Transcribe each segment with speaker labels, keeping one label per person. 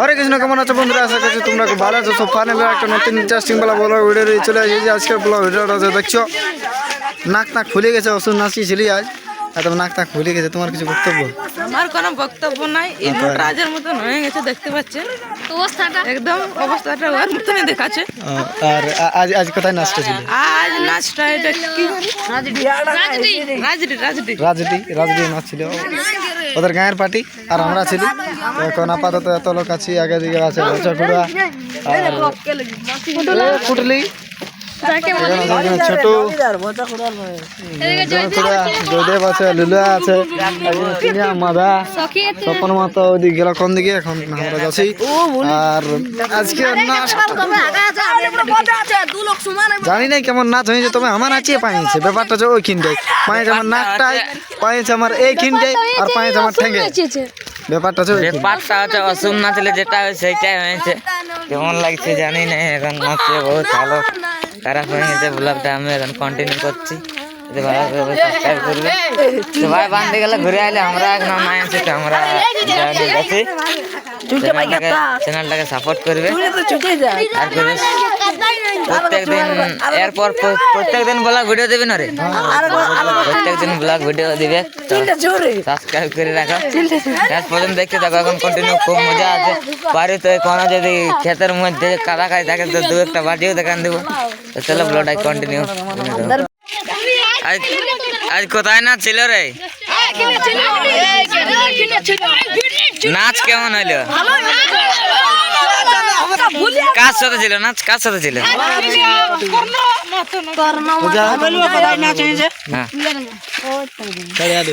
Speaker 1: হরে কৃষ্ণ কেমন আছো বন্ধুরা? আশা করছি তোমরা খুব ভালো আছো। সব ফাইনালি একটা নতুন ইন্টারেস্টিং বেলা বলো ভিডিও নিয়ে চলে আসি। আজকের ব্লগ ভিডিওটা যে দেখছ? নাক নাক খুলে গেছে ওষুধ নাচিয়েছিলি আজ। একদম নাক নাক খুলে গেছে। তোমার কিছু বক্তব্য?
Speaker 2: আমার কোনো বক্তব্য নাই। এই রাজের মতন হয়ে গেছে দেখতে পাচ্ছেন? একদম অবস্থাটা ওর মতনই দেখাচ্ছে।
Speaker 1: আর আজ আজ কোথায় নাচটা ছিল?
Speaker 2: আজ নাচটা এটা কি? রাজডি রাজডি
Speaker 1: রাজদি রাজদি নাচ ছিল। ওদের গায়ের পার্টি আর আমরা ছিলি। এখন আপাতত এত লোক আছি আগে দিকে আছে আর এ, ছোটু। জনকুড়া জয়দেব আছে লুলা আছে একজন চিনিয়া মাদা স্বপন মাতা ওদিকে গেল কোন দিকে? এখন আমরা যাচ্ছি। আর আজকে নাচ জানি না কেমন নাচ হয়েছে তবে আমার নাচিয়ে পাইছে ব্যাপারটা হচ্ছে ওইখিনটাই পায়েছে আমার নাকটাই পায়েছে আমার এইখিনটাই আর পায়েছে আমার ঠেঙ্গে। ব্যাপারটা হচ্ছে ওইখিন।
Speaker 3: ব্যাপারটা হচ্ছে অসুম নাচলে যেটা হয় সেইটাই হয়েছে। কেমন লাগছে জানি না এখন নাচছে বহুত ভালো। খারাপ হয়ে গেছে ব্লগটা আমি এখন কন্টিনিউ করছি। যদি ভালো করে সাবস্ক্রাইব করবে। তো ভাই বান্ধে গেলে ঘুরে আইলে আমরা এখন মায় আছে তো আমরা গেছি চ্যানেলটাকে সাপোর্ট করবে। আর করবে। প্রত্যেক দিন এরপর প্র- প্রত্যেক দিন ব্লগ ভিডিও দেবে না রে? প্রত্যেক দিন ব্লগ ভিডিও দিবে সাবস্ক্রাইব করে রাখো। দেখতে থাকো এখন কন্টিনিউ খুব মজা আছে। পারি তো কোনো যদি ক্ষেতের মধ্যে কাদা খাই থাকে তো দু একটা বাজিও দেখান দেবো। তো চলো ব্লগটা কন্টিনিউ আজ আজ কোথায় নাচ ছিল রে? নাচ কেমন হইল? কার সাথে ছিল না কার সাথে ছিল হ্যাঁ
Speaker 1: ছাড়িয়া দে।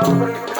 Speaker 1: Thank you.